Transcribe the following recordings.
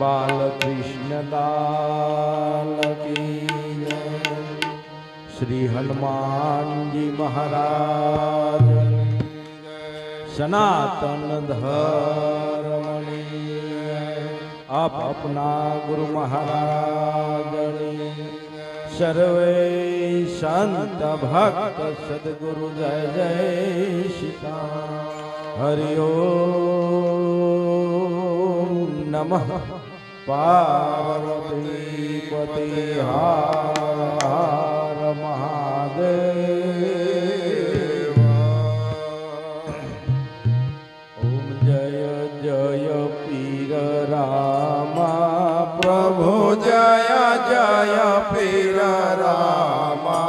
बालकृष्णदाल की श्री हनुमान जी महाराज। सनातन धरमणि आप अपना गुरु महाराज सर्वे संत भक्त सदगुरु जय जय श्री हरिओम નમઃ પાર્વતી પતિ હાર હાર મહાદેવ ઓમ જય જય પીર રામા પ્રભુ જય જય પીર રામા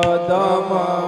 અદમા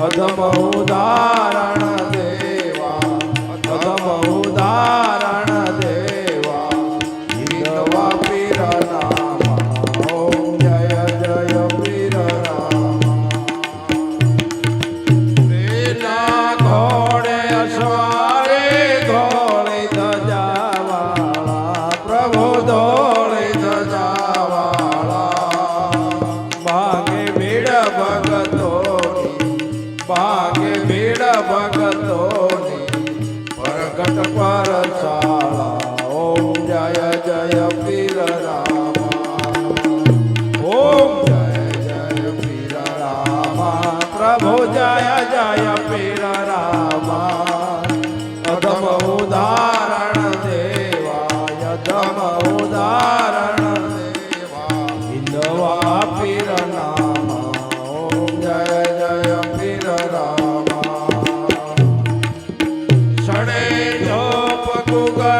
અધમ ઉદાહરણ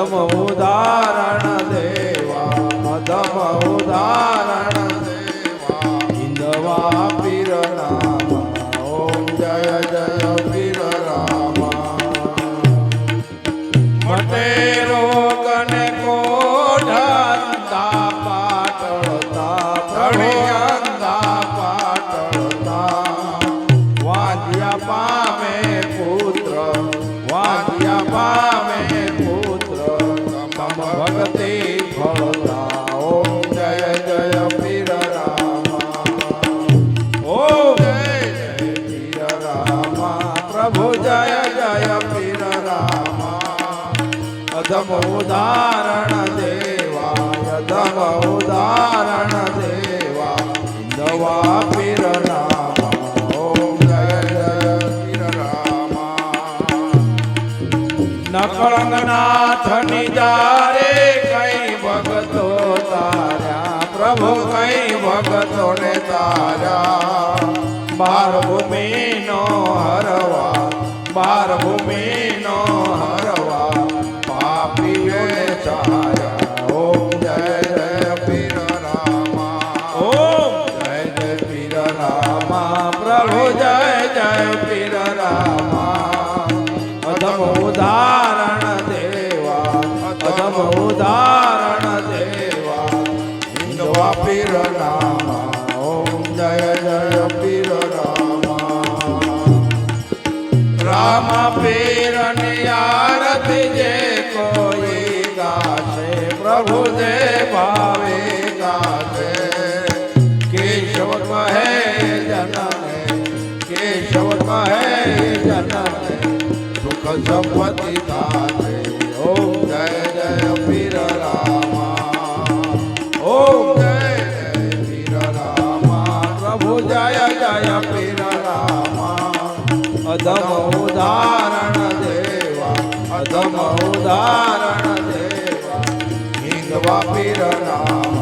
અધમ ઉદાહરણ દેવા અધમ ઉદાહરણ દેવા. ઇન્દવા પીર રામ, ઓમ જય જય પીર રામ. મટે રોગ ને કો તવ ઉદાહરણ દેવાય તવ ઉદાહરણ દેવા દવા પીર રામા ઓમ જય પીર રામા નકળંગનાથની જારે કઈ ભગતો તાર્યા પ્રભુ કઈ ભગતો ને તાર્યા બાર ભૂમિ નો હર પીર રામા ઓમ જય જય પીર રામા રામ પીરની આરતી જે કોઈ ગાશે પ્રભુ દે ભાવે ગાશે કેશવ કહે જનને કેશવ કહે જનને સુખ સંપત્તિ જય પીર રામા. અધમ ઉદાહરણ દેવા અધમ ઉદાહરણ દેવા. હિંગવા પીર રામા.